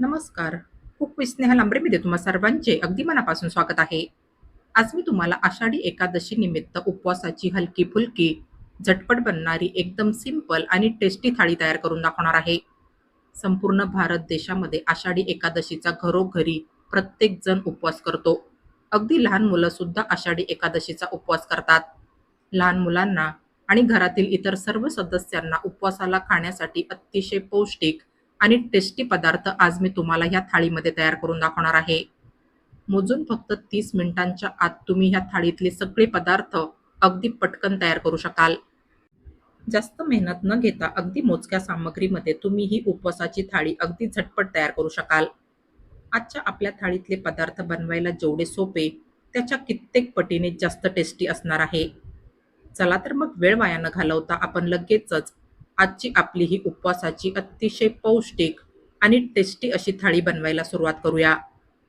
नमस्कार. कुक लांबरे मी लांबरेमध्ये तुम्हा सर्वांचे अगदी मनापासून स्वागत आहे. आज मी तुम्हाला आषाढी एकादशी निमित्त उपवासाची हलकी फुलकी झटपट बनणारी एकदम सिंपल आणि टेस्टी थाळी तयार करून दाखवणार आहे. संपूर्ण भारत देशामध्ये आषाढी एकादशीचा घरोघरी प्रत्येक जण उपवास करतो. अगदी लहान मुलं सुद्धा आषाढी एकादशीचा उपवास करतात. लहान मुलांना आणि घरातील इतर सर्व सदस्यांना उपवासाला खाण्यासाठी अतिशय पौष्टिक आणि टेस्टी पदार्थ आज मी तुम्हाला ह्या थाळीमध्ये तयार करून दाखवणार आहे. मोजून फक्त तीस मिनिटांच्या आत तुम्ही ह्या थाळीतले सगळे पदार्थ अगदी पटकन तयार करू शकाल. जास्त मेहनत न घेता अगदी मोजक्या सामग्रीमध्ये तुम्ही ही उपवासाची थाळी अगदी झटपट तयार करू शकाल. आजच्या आपल्या थाळीतले पदार्थ बनवायला जेवढे सोपे त्याच्या कित्येक पटीने जास्त टेस्टी असणार आहे. चला तर मग वेळ वाया न घालवता आपण लगेचच आजची आपली ही उपवासाची अतिशय पौष्टिक आणि टेस्टी अशी थाळी बनवायला सुरुवात करूया.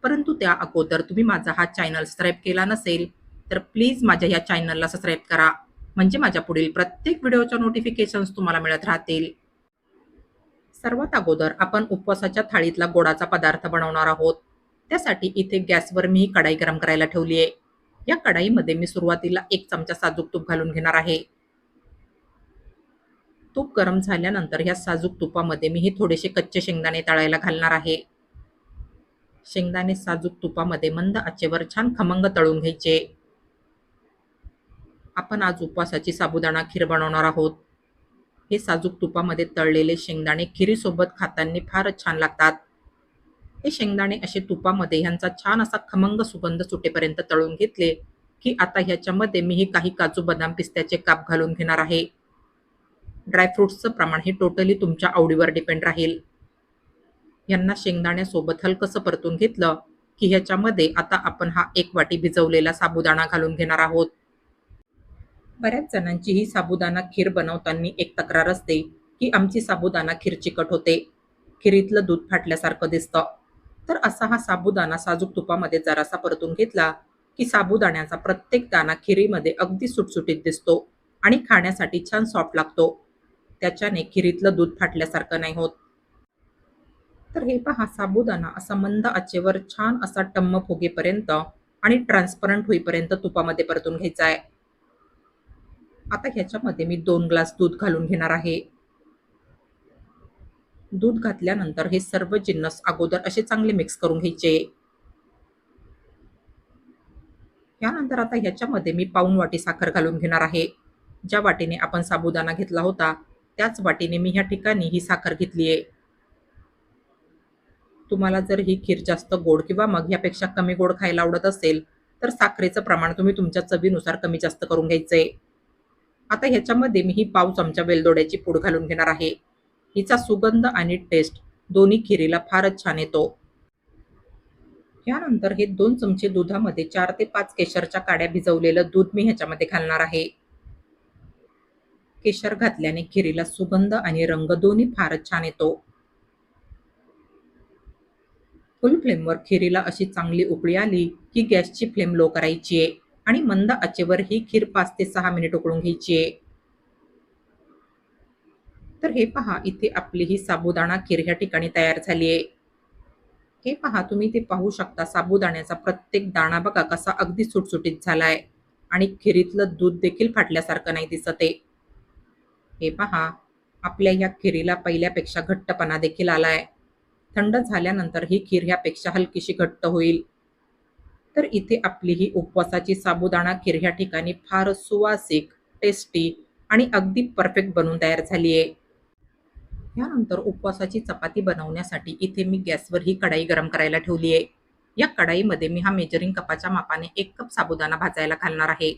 परंतु त्या अगोदर तुम्ही माझा हा चॅनल सबस्क्राईब केला नसेल तर प्लीज माझ्या या चॅनलला सबस्क्राईब करा. म्हणजे माझ्या पुढील प्रत्येक व्हिडिओच्या नोटिफिकेशन्स तुम्हाला मिळत राहतील. सर्वात अगोदर आपण उपवासाच्या थाळीतला गोडाचा पदार्थ बनवणार आहोत. त्यासाठी इथे गॅसवर मी ही कढाई गरम करायला ठेवली आहे या कढाईमध्ये मी सुरुवातीला एक चमचा साजूक तूप घालून घेणार आहे. तूप गरम झाल्यानंतर ह्या साजूक तुपामध्ये मी हे थोडेसे कच्चे शेंगदाणे तळायला घालणार आहे. शेंगदाणे साजूक तुपामध्ये मंद आचेवर छान खमंग तळून घ्यायचे. आपण आज उपवासाची साबुदाणा खीर बनवणार आहोत. हे साजूक तुपामध्ये तळलेले शेंगदाणे खिरीसोबत खाताना फारच छान लागतात. हे शेंगदाणे असे तुपामध्ये ह्यांचा छान असा खमंग सुगंध सुटेपर्यंत तळून घेतले की आता ह्याच्यामध्ये मी हे काही काजू बदाम पिस्त्याचे काप घालून घेणार आहे. ड्रायफ्रुट्सचं प्रमाण हे टोटली तुमच्या आवडीवर डिपेंड राहील. यांना शेंगदाण्यासोबत हलकंसं परतून घेतलं की ह्याच्यामध्ये आता आपण हा एक वाटी भिजवलेला साबुदाणा घालून घेणार आहोत. बऱ्याच जणांची ही साबुदाणा खीर बनवताना एक तक्रार असते की आमची साबुदाणा खीर चिकट होते. खिरीतलं दूध फाटल्यासारखं दिसतं. तर असा हा साबुदाणा साजूक तुपामध्ये जरासा परतून घेतला की साबुदाण्याचा प्रत्येक दाणा खिरीमध्ये अगदी सुटसुटीत दिसतो आणि खाण्यासाठी छान सॉफ्ट लागतो. त्याच्याने खिरीतलं दूध फाटल्यासारखं नाही होत. तर हे पहा साबुदाणा असा मंद आचेवर छान असा टम्म फुगेपर्यंत आणि ट्रान्सपरंट होईपर्यंत तुपामध्ये परतून घ्यायचा आहे आता ह्याच्यामध्ये मी दोन ग्लास दूध घालून घेणार आहे. दूध घातल्यानंतर हे सर्व जिन्नस अगोदर असे चांगले मिक्स करून घ्यायचे. यानंतर आता ह्याच्यामध्ये मी पाऊन वाटी साखर घालून घेणार आहे. ज्या वाटीने आपण साबुदाणा घेतला होता त्याच वाटीने मी ह्या ठिकाणी ही साखर घेतली आहे. तुम्हाला जर ही खीर जास्त गोड किंवा मग यापेक्षा कमी गोड खायला आवडत असेल तर साखरेचं प्रमाण तुम्ही तुमच्या चवीनुसार कमी जास्त करून घ्यायचं आहे आता ह्याच्यामध्ये मी ही पाव चमचा वेलदोड्याची पूड घालून घेणार आहे. हिचा सुगंध आणि टेस्ट दोन्ही खिरीला फारच छान येतो. यानंतर हे दोन चमचे दुधामध्ये चार ते पाच केशरच्या काड्या भिजवलेलं दूध मी ह्याच्यामध्ये घालणार आहे. केशर घातल्याने खिरीला सुगंध आणि रंग दोन्ही फारच छान येतो. फुल फ्लेमवर खिरीला अशी चांगली उकळी आली की गॅसची फ्लेम लो करायची आहे आणि मंद आचेवर ही खीर पाच ते सहा मिनिट उकळून घ्यायची आहे. तर हे पहा इथे आपली ही साबुदाणा खीर ह्या ठिकाणी तयार झाली आहे. हे पहा तुम्ही ते पाहू शकता साबुदाण्याचा प्रत्येक दाणा बघा कसा अगदी सुटसुटीत झालाय. आणि खिरीतलं दूध देखील फाटल्यासारखं नाही दिसत आहे. हे पहा आपल्या या खिरीला पहिल्यापेक्षा घट्टपणा देखील आलाय. थंड झाल्यानंतर ही खीर ह्यापेक्षा हलकीशी घट्ट होईल. तर इथे आपली ही उपवासाची साबुदाणा खीर ह्या ठिकाणी फार सुवासिक टेस्टी आणि अगदी परफेक्ट बनून तयार झाली आहे यानंतर उपवासाची चपाती बनवण्यासाठी इथे मी गॅसवर ही कढाई गरम करायला ठेवली आहे या कढाईमध्ये मी हा मेजरिंग कपाच्या मापाने एक कप साबुदाणा भाजायला घालणार आहे.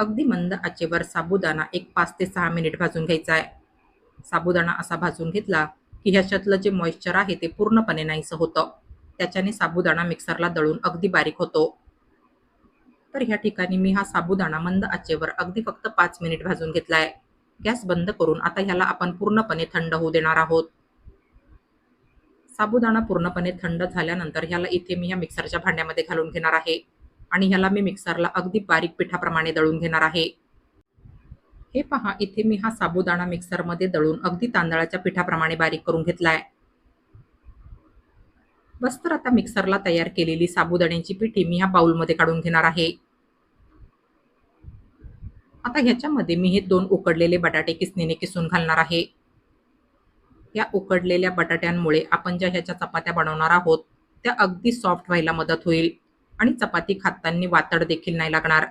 अगदी मंद आचेवर साबुदाणा एक पाच ते सहा मिनिट भाजून घ्यायचा आहे. साबुदाणा असा भाजून घेतला की ह्याच्यातलं जे मॉइश्चर आहे ते पूर्णपणे नाहीसं होतं. त्याच्याने साबुदाणा मिक्सरला दळून अगदी बारीक होतो. तर ह्या ठिकाणी मी हा साबुदाणा मंद आचेवर अगदी फक्त पाच मिनिट भाजून घेतला आहे गॅस बंद करून आता ह्याला आपण पूर्णपणे थंड होऊ देणार आहोत. साबुदाणा पूर्णपणे थंड झाल्यानंतर ह्याला इथे मी ह्या मिक्सरच्या भांड्यामध्ये घालून घेणार आहे. आणि ह्याला मी मिक्सरला अगदी बारीक पिठाप्रमाणे दळून घेणार आहे. हे पहा इथे मी हा साबुदाणा मिक्सरमध्ये दळून अगदी तांदळाच्या पिठाप्रमाणे बारीक करून घेतलाय. बस तर आता मिक्सरला तयार केलेली साबुदाण्याची पिठी मी ह्या बाउलमध्ये काढून घेणार आहे. आता ह्याच्यामध्ये मी हे दोन उकडलेले बटाटे किसणीने किसून घालणार आहे. या उकडलेल्या बटाट्यांमुळे आपण ज्या ह्याच्या चपात्या बनवणार आहोत त्या अगदी सॉफ्ट व्हायला मदत होईल. आणि चपाती खाताना वातड देखील नाही लागणार.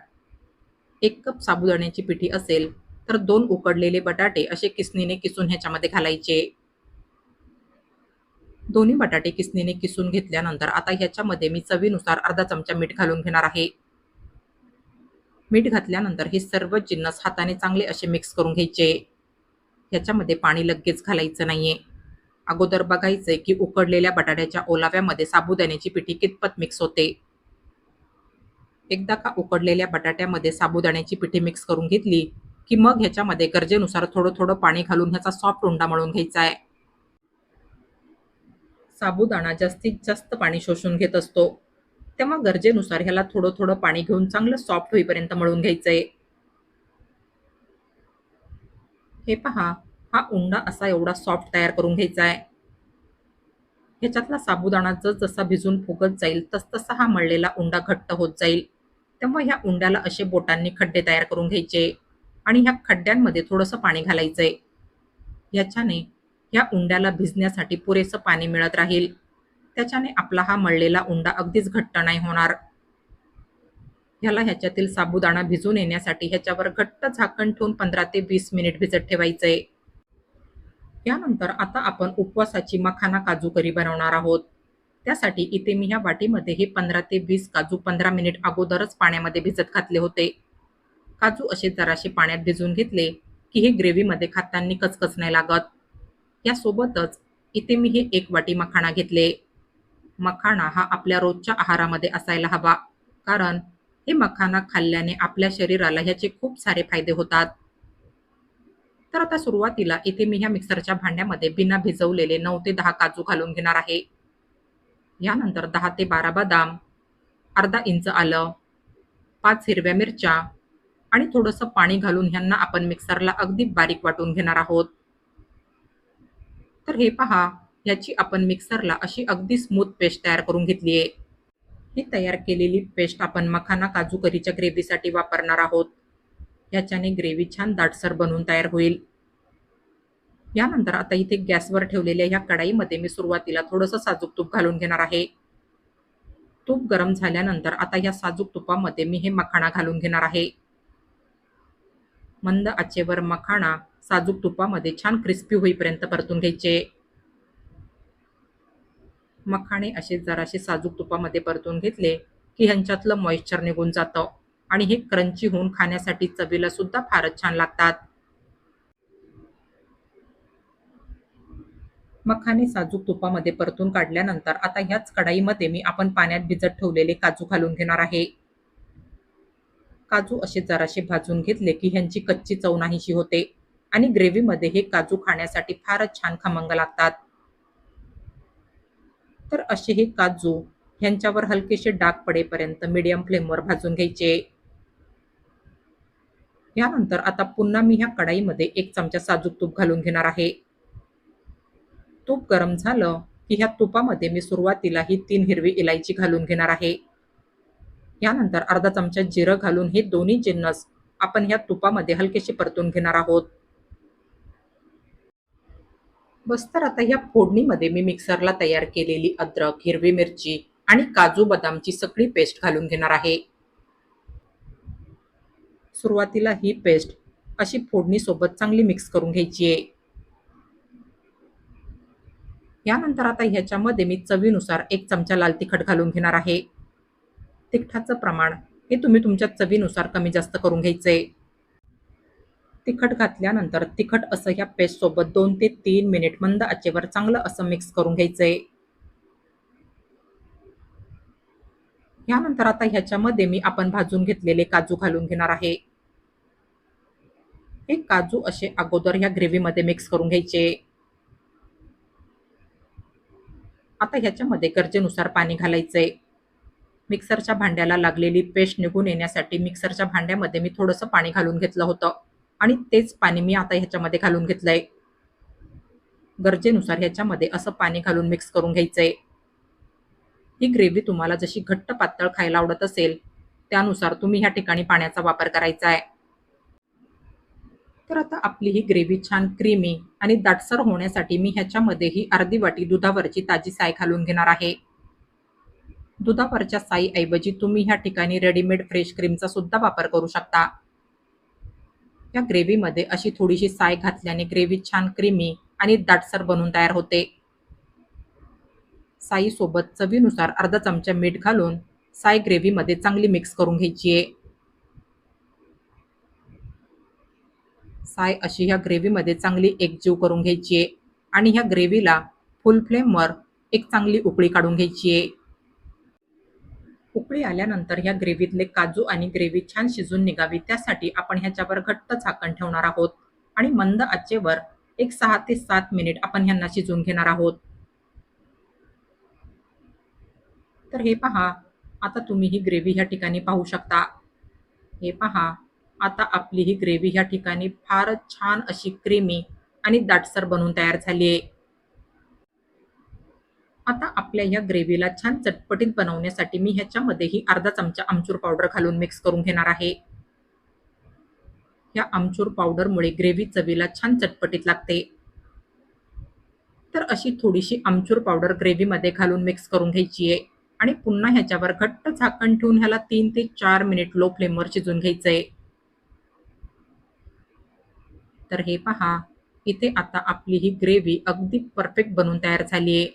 एक कप साबुदाण्याची पिठी असेल तर दोन उकडलेले बटाटे असे किसनीने किसून ह्याच्यामध्ये घालायचे. दोन्ही बटाटे किसनीने किसून घेतल्यानंतर आता ह्याच्यामध्ये मी चवीनुसार अर्धा चमचा मीठ घालून घेणार आहे. मीठ घातल्यानंतर हे सर्व जिन्नस हाताने चांगले असे मिक्स करून घ्यायचे. ह्याच्यामध्ये पाणी लगेच घालायचं नाहीये. अगोदर बघायचंय की उकडलेल्या बटाट्याच्या ओलाव्यामध्ये साबुदाण्याची पिठी कितपत मिक्स होते. एकदा का उकडलेल्या बटाट्यामध्ये साबुदाण्याची पिठी मिक्स करून घेतली की मग ह्याच्यामध्ये गरजेनुसार थोडं थोडं पाणी घालून ह्याचा सॉफ्ट उंडा मळून घ्यायचा आहे. साबुदाणा जास्तीत जास्त पाणी शोषून घेत असतो. तेव्हा गरजेनुसार ह्याला थोडं थोडं पाणी घेऊन चांगलं सॉफ्ट होईपर्यंत मळून आहे हे पहा हा उंडा असा एवढा सॉफ्ट तयार करून घ्यायचा आहे. ह्याच्यातला साबुदाणा जसा भिजून फुगत जाईल तसतसा हा मळलेला उंडा घट्ट होत जाईल. तेव्हा ह्या उंड्याला असे बोटांनी खड्डे तयार करून घ्यायचे आणि ह्या खड्ड्यांमध्ये थोडंसं पाणी घालायचंय याच्याने ह्या उंड्याला भिजण्यासाठी पुरेसं पाणी मिळत राहील. त्याच्याने आपला हा मळलेला उंडा अगदीच घट्ट नाही होणार. ह्याला ह्याच्यातील साबुदाणा भिजून येण्यासाठी ह्याच्यावर घट्ट झाकण ठेवून पंधरा ते वीस मिनिट भिजत ठेवायचंय यानंतर आता आपण उपवासाची मखाना काजू करी बनवणार आहोत. त्यासाठी इथे मी ह्या वाटीमध्ये हे पंधरा ते वीस काजू पंधरा मिनिट अगोदरच पाण्यामध्ये भिजत घातले होते. काजू असे जराशे पाण्यात भिजून घेतले की हे ग्रेव्हीमध्ये खाताना कचकच नाही लागत. यासोबतच इथे मी हे एक वाटी मखाणा घेतले. मखाणा हा आपल्या रोजच्या आहारामध्ये असायला हवा कारण हे मखाना खाल्ल्याने आपल्या शरीराला ह्याचे खूप सारे फायदे होतात. तर आता सुरुवातीला इथे मी ह्या मिक्सरच्या भांड्यामध्ये बिना भिजवलेले नऊ ते दहा काजू घालून घेणार आहे. यानंतर दहा ते बारा बदाम अर्धा इंच आलं पाच हिरव्या मिरच्या आणि थोडंसं पाणी घालून ह्यांना आपण मिक्सरला अगदी बारीक वाटून घेणार आहोत. तर हे पहा याची आपण मिक्सरला अशी अगदी स्मूथ पेस्ट तयार करून घेतली आहे. ही तयार केलेली पेस्ट आपण मखाना काजू करीच्या ग्रेव्हीसाठी वापरणार आहोत. याच्याने ग्रेव्ही छान दाटसर बनवून तयार होईल. यानंतर आता इथे गॅसवर ठेवलेल्या ह्या कढाईमध्ये मी सुरुवातीला थोडंसं साजूक तूप घालून घेणार आहे. तूप गरम झाल्यानंतर आता या साजूक तुपामध्ये मी हे मखाणा घालून घेणार आहे. मंद आचेवर मखाणा साजूक तुपामध्ये छान क्रिस्पी होईपर्यंत परतून घ्यायचे. मखाणे असे जराशे साजूक तुपामध्ये परतून घेतले की ह्यांच्यातलं मॉइश्चर निघून जातं आणि हे क्रंची होऊन खाण्यासाठी चवीला सुद्धा फारच छान लागतात. मखाने साजूक तुपामध्ये परतून काढल्यानंतर आता ह्याच कढाईमध्ये मी आपण पाण्यात भिजत ठेवलेले काजू घालून घेणार आहे. काजू असे जराशे भाजून घेतले की ह्यांची कच्ची चव नाहीशी होते आणि ग्रेव्हीमध्ये हे काजू खाण्यासाठी फारच छान खमंग लागतात. तर असे हे काजू ह्यांच्यावर हलकेसे डाग पडेपर्यंत मीडियम फ्लेमवर भाजून घ्यायचे. यानंतर आता पुन्हा मी ह्या कढाईमध्ये एक चमचा साजूक तूप घालून घेणार आहे. तूप गरम झालं की ह्या तुपामध्ये मी सुरुवातीला ही तीन हिरवी इलायची घालून घेणार आहे. यानंतर अर्धा चमचा जिरं घालून हे दोन्ही जिन्नस आपण ह्या तुपामध्ये हलकेशी परतून घेणार आहोत. बस तर आता ह्या फोडणीमध्ये मी मिक्सरला तयार केलेली अद्रक हिरवी मिरची आणि काजू बदामची सगळी पेस्ट घालून घेणार आहे. सुरुवातीला ही पेस्ट अशी फोडणी सोबत चांगली मिक्स करून घ्यायची आहे. यानंतर आता ह्याच्यामध्ये मी चवीनुसार एक चमचा लाल तिखट घालून घेणार आहे. तिखटाचं प्रमाण हे तुम्ही तुमच्या चवीनुसार कमी जास्त करून घ्यायचंय तिखट घातल्यानंतर तिखट असं ह्या पेस्ट सोबत दोन ते तीन मिनिट मंद आचेवर चांगलं असं मिक्स करून घ्यायचंय यानंतर आता ह्याच्यामध्ये मी आपण भाजून घेतलेले काजू घालून घेणार आहे. हे काजू असे अगोदर ह्या ग्रेव्हीमध्ये मिक्स करून घ्यायचे. आता ह्याच्यामध्ये गरजेनुसार पाणी घालायचंय. मिक्सरच्या भांड्याला लागलेली पेस्ट निघून येण्यासाठी मिक्सरच्या भांड्यामध्ये मी थोडंसं पाणी घालून घेतलं होतं. आणि तेच पाणी मी आता ह्याच्यामध्ये घालून घेतलंय. गरजेनुसार ह्याच्यामध्ये असं पाणी घालून मिक्स करून घ्यायचं आहे ही ग्रेव्ही तुम्हाला जशी घट्ट पातळ खायला आवडत असेल त्यानुसार तुम्ही ह्या ठिकाणी पाण्याचा वापर करायचा आहे तर आता आपली ही ग्रेव्ही छान क्रीमी आणि दाटसर होण्यासाठी मी ह्याच्यामध्ये ही अर्धी वाटी दुधावरची ताजी साय घालून घेणार आहे. दुधावरच्या साईऐवजी तुम्ही ह्या ठिकाणी रेडीमेड फ्रेश क्रीमचा सुद्धा वापर करू शकता. या ग्रेव्हीमध्ये अशी थोडीशी साय घातल्याने ग्रेव्ही छान क्रीमी आणि दाटसर बनून तयार होते. साईसोबत चवीनुसार अर्धा चमचा मीठ घालून साय ग्रेव्हीमध्ये चांगली मिक्स करून घ्यायची आहे. साय अशी ह्या ग्रेव्हीमध्ये चांगली एकजीव करून घ्यायची आहे. आणि ह्या ग्रेव्हीला फुल फ्लेमवर एक चांगली उकळी काढून घ्यायची आहे. उकळी आल्यानंतर ह्या ग्रेव्हीतले काजू आणि ग्रेव्ही छान शिजून निघावी. त्यासाठी आपण ह्याच्यावर घट्ट झाकण ठेवणार आहोत. आणि मंद आचेवर एक सहा ते सात मिनिट आपण ह्यांना शिजवून घेणार आहोत. तर हे पहा आता तुम्ही ही ग्रेव्ही ह्या ठिकाणी पाहू शकता. हे पहा आता आपली ही ग्रेव्ही ह्या ठिकाणी फारच छान अशी क्रीमी आणि दाटसर बनून तयार झाली आहे. आता आपल्या या ग्रेव्हीला छान चटपटीत बनवण्यासाठी मी ह्याच्यामध्येही अर्धा चमचा आमचूर पावडर घालून मिक्स करून घेणार आहे. या आमचूर पावडरमुळे ग्रेव्ही चवीला छान चटपटीत लागते. तर अशी थोडीशी आमचूर पावडर ग्रेव्हीमध्ये घालून मिक्स करून घ्यायची आहे आणि पुन्हा ह्याच्यावर घट्ट झाकण ठेवून ह्याला तीन ते चार मिनिट लो फ्लेमवर शिजून आहे तर हे पहा इथे आता आपली ही ग्रेव्ही अगदी परफेक्ट बनून तयार झाली आहे.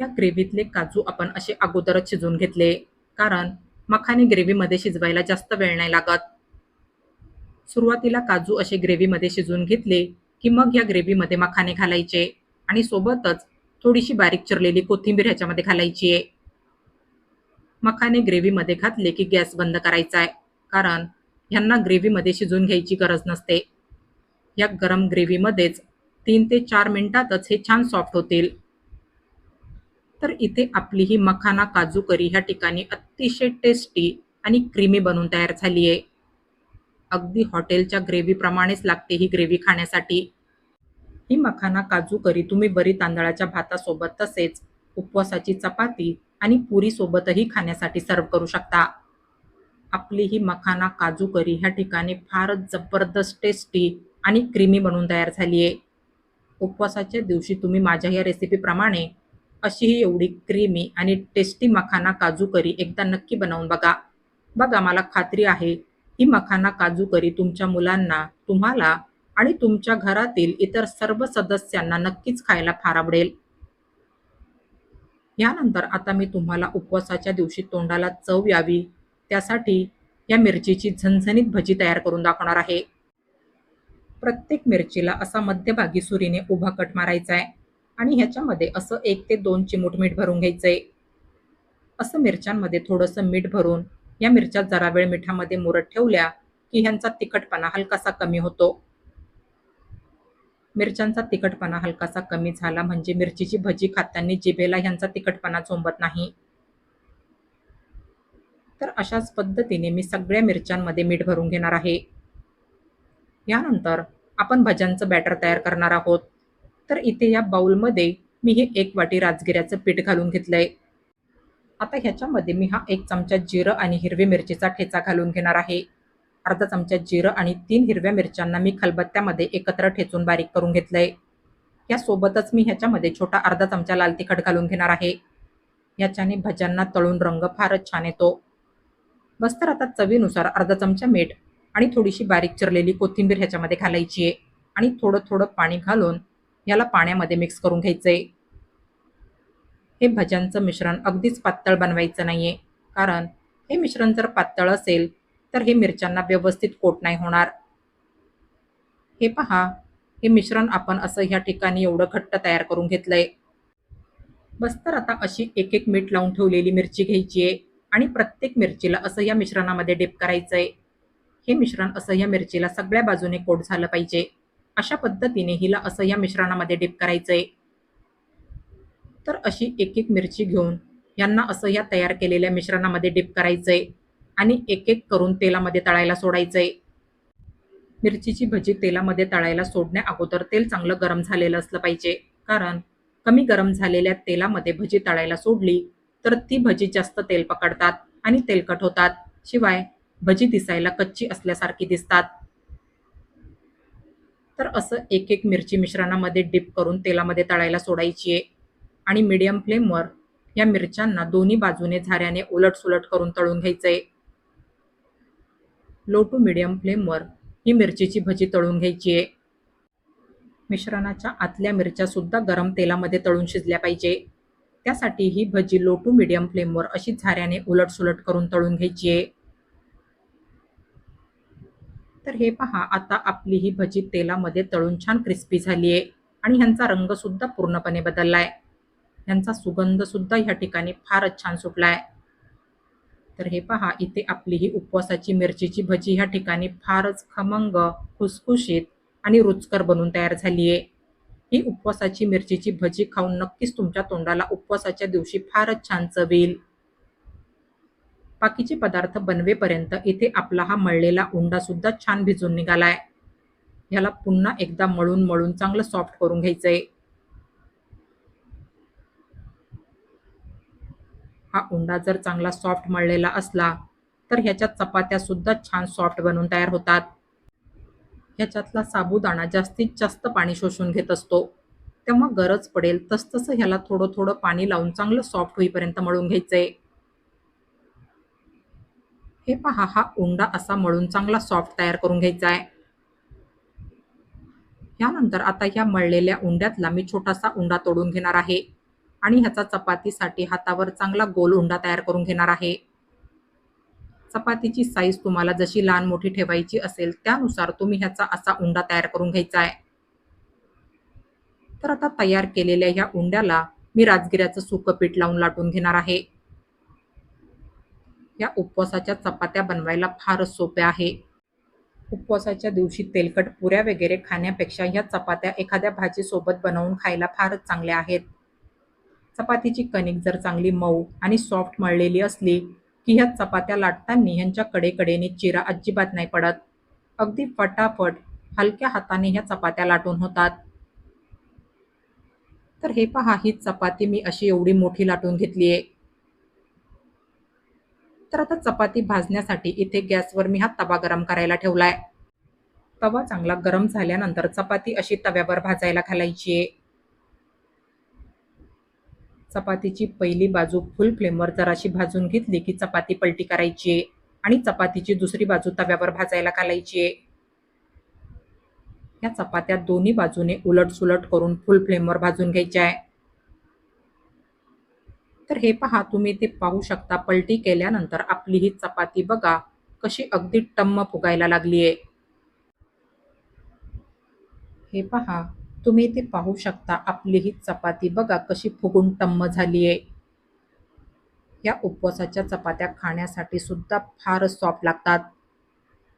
या ग्रेव्हीतले काजू आपण असे अगोदरच शिजवून घेतले कारण मखाने ग्रेव्हीमध्ये शिजवायला जास्त वेळ नाही लागत. सुरुवातीला काजू असे ग्रेव्हीमध्ये शिजवून घेतले की मग या ग्रेव्हीमध्ये मखाने घालायचे आणि सोबतच थोडीशी बारीक चिरलेली कोथिंबीर ह्याच्यामध्ये घालायची आहे. मखाने ग्रेव्हीमध्ये घातले की गॅस बंद करायचा आहे कारण ह्यांना ग्रेव्हीमध्ये शिजवून घ्यायची गरज नसते. या गरम ग्रेव्हीमध्येच तीन ते चार मिनिटातच हे छान सॉफ्ट होतील. तर इथे आपली ही मखाना काजू करी ह्या ठिकाणी अतिशय टेस्टी आणि क्रीमी बनून तयार झाली आहे. अगदी हॉटेलच्या ग्रेव्हीप्रमाणेच लागते ही ग्रेव्ही खाण्यासाठी. ही मखाना काजू करी तुम्ही बरी तांदळाच्या भातासोबत तसेच उपवासाची चपाती आणि पुरीसोबतही खाण्यासाठी सर्व करू शकता. आपली ही मखाना काजू करी ह्या ठिकाणी फारच जबरदस्त टेस्टी आणि क्रीमी बनून तयार झाली आहे. उपवासाच्या दिवशी तुम्ही माझ्या या रेसिपीप्रमाणे अशी ही एवढी क्रीमी आणि टेस्टी मखाना काजू करी एकदा नक्की बनवून बघा. बघा मला खात्री आहे ही मखाना काजू करी तुमच्या मुलांना तुम्हाला आणि तुमच्या घरातील इतर सर्व सदस्यांना नक्कीच खायला फार आवडेल. यानंतर आता मी तुम्हाला उपवासाच्या दिवशी तोंडाला चव यावी. त्यासाठी या मिरचीची झणझणीत भजी तयार करून दाखवणार आहे. प्रत्येक मिरचीला असा मध्यभागी सुरीने उभा कट मारायचा आहे आणि ह्याच्यामध्ये असं एक ते दोन चिमूट मीठ भरून घ्यायचंय. असं मिरच्यांमध्ये थोडंसं मीठ भरून या मिरच्या जरा वेळ मिठामध्ये मुरत ठेवल्या की ह्यांचा तिखटपणा हलकासा कमी होतो. मिरच्यांचा तिखटपणा हलकासा कमी झाला म्हणजे मिरचीची भजी खाताना जिभेला ह्यांचा तिखटपणा झोंबत नाही. तर अशाच पद्धतीने मी सगळ्या मिरच्यांमध्ये मीठ भरून घेणार आहे. यानंतर आपण भज्यांचं बॅटर तयार करणार आहोत. तर इथे या बाउलमध्ये मी हे एक वाटी राजगिऱ्याचं पीठ घालून घेतलंय. आता ह्याच्यामध्ये मी हा एक चमचा जिरं आणि हिरवी मिरचीचा ठेचा घालून घेणार आहे. अर्धा चमचा जिरं आणि तीन हिरव्या मिरच्यांना मी खलबत्त्यामध्ये एकत्र ठेचून बारीक करून घेतलंय. यासोबतच मी ह्याच्यामध्ये छोटा अर्धा चमचा लाल तिखट घालून घेणार आहे. याच्याने भज्यांना तळून रंग फारच छान येतो. बस्तर आता चवीनुसार अर्धा चमचा मीठ आणि थोडीशी बारीक चिरलेली कोथिंबीर ह्याच्यामध्ये घालायची आहे. आणि थोडं थोडं पाणी घालून याला पाण्यामध्ये मिक्स करून घ्यायचं आहे हे भज्यांचं मिश्रण अगदीच पातळ बनवायचं नाही आहे कारण हे मिश्रण जर पातळ असेल तर हे मिरच्यांना व्यवस्थित कोट नाही होणार. हे पहा हे मिश्रण आपण असं ह्या ठिकाणी एवढं घट्ट तयार करून घेतलंय. बस तर आता अशी एक एक मीठ लावून ठेवलेली मिरची घ्यायची आहे. आणि प्रत्येक मिरचीला असं या मिश्रणामध्ये डिप करायचं आहे हे मिश्रण असं या मिरचीला सगळ्या बाजूने कोट झालं पाहिजे. अशा पद्धतीने हिला असं या मिश्रणामध्ये डिप करायचं आहे तर अशी एक एक मिरची घेऊन यांना असं या तयार केलेल्या मिश्रणामध्ये डिप करायचं आहे आणि एक एक करून तेलामध्ये तळायला सोडायचं आहे मिरचीची भजी तेलामध्ये तळायला सोडण्या अगोदर तेल चांगलं गरम झालेलं असलं पाहिजे. कारण कमी गरम झालेल्या तेलामध्ये भजी तळायला सोडली तर ती भजी जास्त तेल पकडतात आणि तेलकट होतात. शिवाय भजी दिसायला कच्ची असल्यासारखी दिसतात. तर असं एक एक मिरची मिश्रणामध्ये डिप करून तेलामध्ये तळायला सोडायची आहे. आणि मीडियम फ्लेमवर या मिरच्यांना दोन्ही बाजूने झाऱ्याने उलटसुलट करून तळून घ्यायचंय. लो टू मीडियम फ्लेमवर ही मिरचीची भजी तळून घ्यायची आहे. मिश्रणाच्या आतल्या मिरच्या सुद्धा गरम तेलामध्ये तळून शिजल्या पाहिजे. त्यासाठी ही भजी लो टू मीडियम फ्लेमवर अशी झाऱ्याने उलटसुलट करून तळून घ्यायची आहे. तर हे पहा आता आपली ही भजी तेलामध्ये तळून छान क्रिस्पी झाली आहे आणि ह्यांचा रंग सुद्धा पूर्णपणे बदललाय. ह्यांचा सुगंध सुद्धा ह्या ठिकाणी फारच छान सुटलाय. तर हे पहा इथे आपली ही उपवासाची मिरचीची भजी ह्या ठिकाणी फारच खमंग खुसखुशीत आणि रुचकर बनून तयार झाली आहे. ही उपवासाची मिरचीची भजी खाऊन नक्कीच तुमच्या तोंडाला उपवासाच्या दिवशी फारच छान चवेल. बाकीचे पदार्थ बनवेपर्यंत इथे आपला हा मळलेला उंडा सुद्धा छान भिजून निघालाय. ह्याला पुन्हा एकदा मळून मळून चांगलं सॉफ्ट करून घ्यायचंय. हा उंडा जर चांगला सॉफ्ट मळलेला असला तर ह्याच्या चपात्या सुद्धा छान सॉफ्ट बनून तयार होतात. ह्याच्यातला साबुदाणा जास्तीत जास्त पाणी शोषून घेत असतो. तेव्हा गरज पडेल तसतसं ह्याला थोडं थोडं पाणी लावून चांगलं सॉफ्ट होईपर्यंत मळून घ्यायचंय. हे पहा हा उंडा असा मळून चांगला सॉफ्ट तयार करून घ्यायचा आहे यानंतर आता ह्या मळलेल्या उंड्यातला मी छोटासा उंडा तोडून घेणार आहे आणि ह्याचा चपातीसाठी हातावर चांगला गोल उंडा तयार करून घेणार आहे. चपातीची साईज तुम्हाला जशी लहान मोठी ठेवायची असेल त्यानुसार तुम्ही ह्याचा असा उंडा तयार करून घ्यायचा आहे. तर आता तयार केलेल्या ह्या उंड्याला मी राजगिऱ्याचं सुकं पीठ लावून लाटून घेणार आहे. या उपवासाच्या चपात्या बनवायला फारच सोप्या आहे. उपवासाच्या दिवशी तेलकट पुऱ्या वगैरे खाण्यापेक्षा ह्या चपात्या एखाद्या भाजीसोबत बनवून खायला फारच चांगल्या आहेत. चपातीची कणिक जर चांगली मऊ आणि सॉफ्ट मळलेली असली की ह्या चपात्या लाटताना ह्यांच्या कडेकडेने चिरा अजिबात नाही पडत. अगदी फटाफट हलक्या हाताने ह्या चपात्या लाटून होतात. तर हे पहा ही चपाती मी अशी एवढी मोठी लाटून घेतली आहे तर आता चपाती भाजण्यासाठी इथे गॅसवर मी हा तवा गरम करायला ठेवलाय. तवा चांगला गरम झाल्यानंतर चपाती अशी तव्यावर भाजायला घालायची आहे. चपातीची पहिली बाजू फुल फ्लेमवर जराशी भाजून घेतली की चपाती पलटी करायची आहे आणि चपातीची दुसरी बाजू तव्यावर भाजायला घालायची आहे. या चपात्या दोन्ही बाजूने उलट सुलट करून फुल फ्लेमवर भाजून घ्यायच्या आहे. तर हे पहा तुम्ही ते पाहू शकता पलटी केल्यानंतर आपली ही चपाती बघा कशी अगदी टम्म फुगायला लागली आहे. हे पहा तुम्ही ते पाहू शकता. आपली ही चपाती बघा कशी फुगून टम्म झाली आहे या उपवासाच्या चपात्या खाण्यासाठी सुद्धा फार सॉफ्ट लागतात.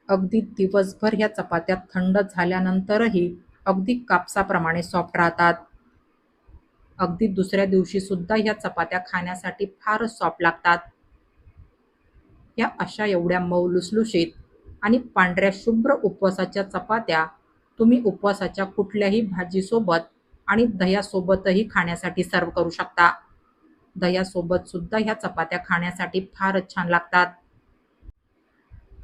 अगदी दिवसभर ह्या चपात्या थंड झाल्यानंतरही अगदी कापसाप्रमाणे सॉफ्ट राहतात. अगदी दुसऱ्या दिवशी सुद्धा ह्या चपात्या खाण्यासाठी फार सॉफ्ट लागतात. या अशा एवढ्या मऊ लुसलुशीत आणि पांढऱ्या शुभ्र उपवासाच्या चपात्या तुम्ही उपवासाच्या कुठल्याही भाजीसोबत आणि दह्यासोबतही खाण्यासाठी सर्व करू शकता. दह्यासोबत सुद्धा ह्या चपात्या खाण्यासाठी फारच छान लागतात.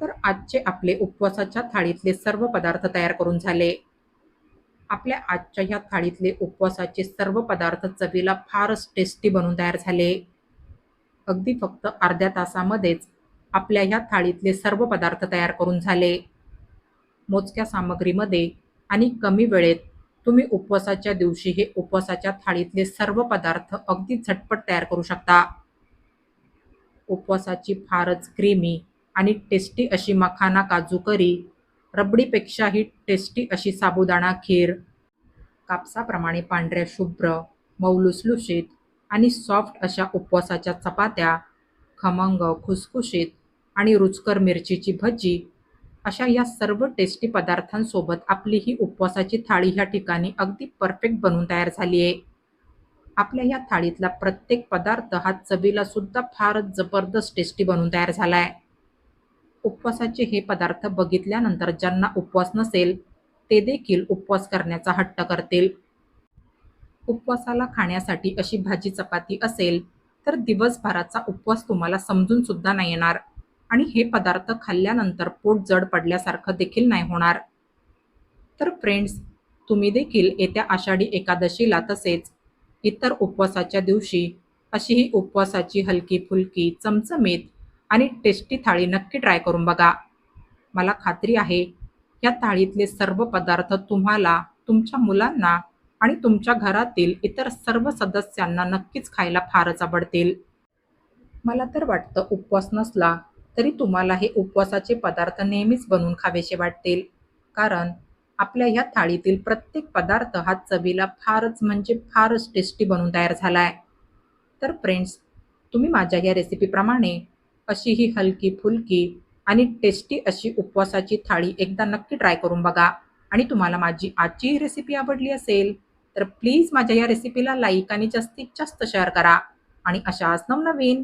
तर आजचे आपले उपवासाच्या थाळीतले सर्व पदार्थ तयार करून झाले. आपल्या आजच्या ह्या थाळीतले उपवासाचे सर्व पदार्थ चवीला फारच टेस्टी बनून तयार झाले. अगदी फक्त अर्ध्या तासामध्येच आपल्या ह्या थाळीतले सर्व पदार्थ तयार करून झाले. मोजक्या सामग्रीमध्ये आणि कमी वेळेत तुम्ही उपवासाच्या दिवशी हे उपवासाच्या थाळीतले सर्व पदार्थ अगदी झटपट तयार करू शकता. उपवासाची फारच क्रीमी आणि टेस्टी अशी मखाना काजू करी रबडीपेक्षाही टेस्टी अशी साबुदाणा खीर कापसाप्रमाणे पांढऱ्या शुभ्र मऊ लुसलुशीत आणि सॉफ्ट अशा उपवासाच्या चपात्या खमंग खुसखुशीत आणि रुचकर मिरचीची भजी अशा या सर्व टेस्टी पदार्थांसोबत आपली ही उपवासाची थाळी ह्या ठिकाणी अगदी परफेक्ट बनून तयार झाली आहे. आपल्या या थाळीतला प्रत्येक पदार्थ हा चवीला सुद्धा फारच जबरदस्त टेस्टी बनून तयार झाला आहे. उपवासाचे हे पदार्थ बघितल्यानंतर ज्यांना उपवास नसेल ते देखील उपवास करण्याचा हट्ट करतील. उपवासाला खाण्यासाठी अशी भाजी चपाती असेल तर दिवसभराचा उपवास तुम्हाला समजून सुद्धा नाही येणार. आणि हे पदार्थ खाल्ल्यानंतर पोट जड पडल्यासारखं देखील नाही होणार. तर फ्रेंड्स तुम्ही देखील येत्या आषाढी एकादशीला तसेच इतर उपवासाच्या दिवशी अशी ही उपवासाची हलकी फुलकी चमचमीत आणि टेस्टी थाळी नक्की ट्राय करून बघा. मला खात्री आहे या थाळीतले सर्व पदार्थ तुम्हाला तुमच्या मुलांना आणि तुमच्या घरातील इतर सर्व सदस्यांना नक्कीच खायला फारच आवडतील. मला तर वाटतं उपवास नसला तरी तुम्हाला हे उपवासाचे पदार्थ नेहमीच बनवून खावेसे वाटतील. कारण आपल्या ह्या थाळीतील प्रत्येक पदार्थ हा चवीला फारच म्हणजे फारच टेस्टी बनून तयार झाला आहे तर फ्रेंड्स तुम्ही माझ्या या रेसिपीप्रमाणे अशी ही हलकी फुलकी आणि टेस्टी अशी उपवासाची थाळी एकदा नक्की ट्राय करून बघा. आणि तुम्हाला माझी आजची रेसिपी आवडली असेल तर प्लीज माझ्या या रेसिपीला लाईक आणि जास्तीत जास्त शेअर करा. आणि अशाच नवनवीन